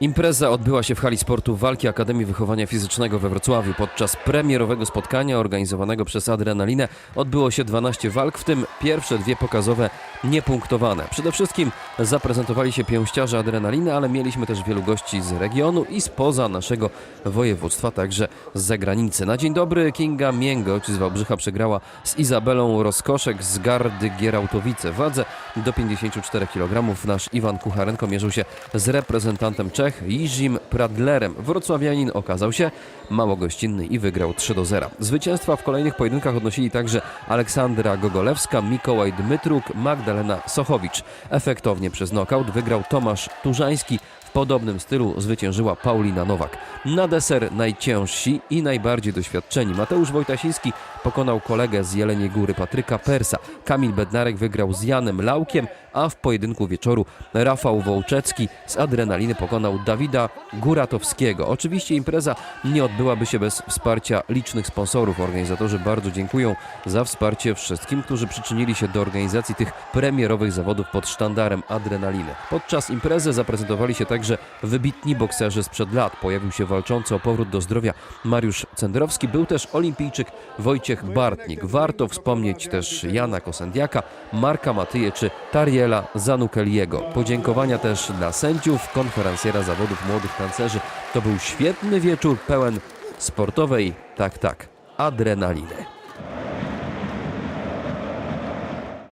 Impreza odbyła się w hali sportu Walki Akademii Wychowania Fizycznego we Wrocławiu. Podczas premierowego spotkania organizowanego przez Adrenalinę odbyło się 12 walk, w tym pierwsze dwie pokazowe niepunktowane. Przede wszystkim zaprezentowali się pięściarze Adrenaliny, ale mieliśmy też wielu gości z regionu i spoza naszego województwa, także z zagranicy. Na dzień dobry Kinga Mięgoć z Wałbrzycha przegrała z Izabelą Roskoszek z Gardy Gierałtowice. Wadze do 54 kg nasz Iwan Kucharenko mierzył się z reprezentantem Czech Jiżim Pradlerem. Wrocławianin okazał się mało gościnny i wygrał 3 do 0. Zwycięstwa w kolejnych pojedynkach odnosili także Aleksandra Gogolewska, Mikołaj Dmytruk, Magdalena Sochowicz. Efektownie przez nokaut wygrał Tomasz Turzański. W podobnym stylu zwyciężyła Paulina Nowak. Na deser najciężsi i najbardziej doświadczeni Mateusz Wojtasiński pokonał kolegę z Jeleniej Góry Patryka Persa. Kamil Bednarek wygrał z Janem Laukiem, a w pojedynku wieczoru Rafał Wołczecki z Adrenaliny pokonał Dawida Góratowskiego. Oczywiście impreza nie odbyłaby się bez wsparcia licznych sponsorów. Organizatorzy bardzo dziękują za wsparcie wszystkim, którzy przyczynili się do organizacji tych premierowych zawodów pod sztandarem Adrenaliny. Podczas imprezy zaprezentowali się także wybitni bokserzy sprzed lat. Pojawił się walczący o powrót do zdrowia Mariusz Cendrowski, był też olimpijczyk Wojciech Bartnik. Warto wspomnieć też Jana Kosendiaka, Marka Matyje czy Tariela Zanukeliego. Podziękowania też dla sędziów, konferencjera zawodów młodych tancerzy. To był świetny wieczór pełen sportowej, tak tak, adrenaliny.